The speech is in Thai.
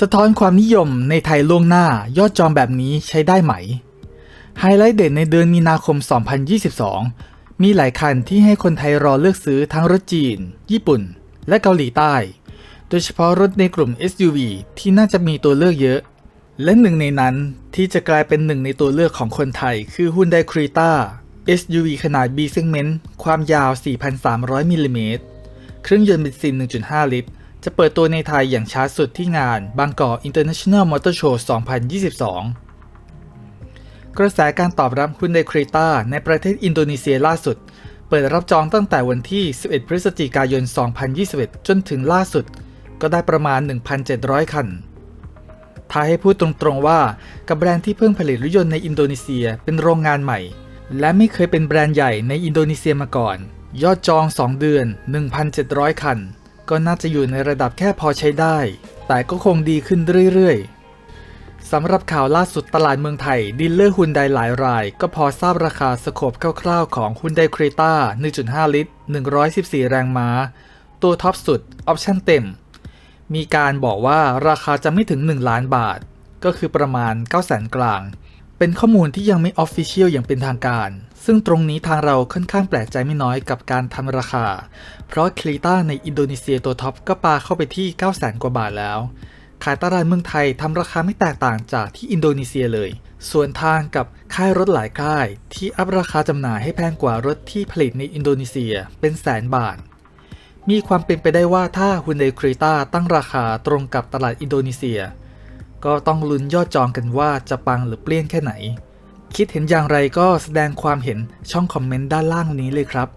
สะท้อนความนิยมในไทยล่วงหน้ายอดจองแบบนี้ใช้ได้ไหม ไฮไลท์เด่นในเดือนมีนาคม 2022 มีหลายคันที่ให้คนไทยรอเลือกซื้อทั้งรถจีน ญี่ปุ่น และเกาหลีใต้ โดยเฉพาะรถในกลุ่ม SUV ที่น่าจะมีตัวเลือกเยอะ และหนึ่งในนั้นที่จะกลายเป็นหนึ่งในตัวเลือกของคนไทยคือ Hyundai Creta SUV ขนาด B segment ความยาว 4,300มิลลิเมตรเครื่องยนต์เบนซิน 1.5 ลิตร จะเปิดตัวในไทยอย่างช้าสุดที่งานบางกอก International Motor Show 2022 กระแสการตอบรับ Hyundai Creta ในประเทศอินโดนีเซียล่าสุด เปิดรับจองตั้งแต่วันที่ 11 พฤศจิกายน 2021 จนถึงล่าสุด ก็ได้ประมาณ 1,700 คันถ้าให้พูดตรงๆว่ากับแบรนด์ที่เพิ่งผลิตรถยนต์ในอินโดนีเซียเป็นโรงงานใหม่ และไม่เคยเป็นแบรนด์ใหญ่ในอินโดนีเซียมาก่อน ยอดจอง 2 เดือน 1,700 คัน ก็น่าจะอยู่ในระดับแค่พอใช้ได้ แต่ก็คงดีขึ้นเรื่อยๆสำหรับข่าวล่าสุดตลาดเมืองไทย ดีลเลอร์ฮุนไดหลายราย ก็พอทราบราคาสโคปคร่าวๆของ Hyundai Creta 1.5 ลิตร 114 แรงม้า ตัวท็อปสุด ออปชั่นเต็ม มีการบอกว่าราคาจะไม่ถึง 1 ล้านบาท ก็คือประมาณ 9 0 0 0 0 0กลาง เป็นข้อมูลที่ยังไม่ออฟฟิเชียลอย่างเป็นทางการ ซึ่งตรงนี้ทางเราค่อนข้างแปลกใจไม่น้อยกับการทำราคา เพราะคลีต้าในอินโดนีเซียตัวท็อปก็ปาเข้าไปที่9 0 0 0 0 0 กว่าบาทแล้ว ขายตลาดเมืองไทยทำราคาไม่แตกต่างจากที่อินโดนีเซียเลย ส่วนทางกับค่ายรถหลายค่าย ที่อัพราคาจำหน่ายให้แพงกว่ารถที่ผลิตในอินโดนีเซียเป็นแสนบาท มีความเป็นไปได้ว่าถ้า Hyundai Creta ตั้งราคาตรงกับตลาดอินโดนีเซีย ก็ต้องลุ้นยอดจองกันว่าจะปังหรือเปลี่ยนแค่ไหน คิดเห็นอย่างไรก็แสดงความเห็นช่องคอมเมนต์ด้านล่างนี้เลยครับ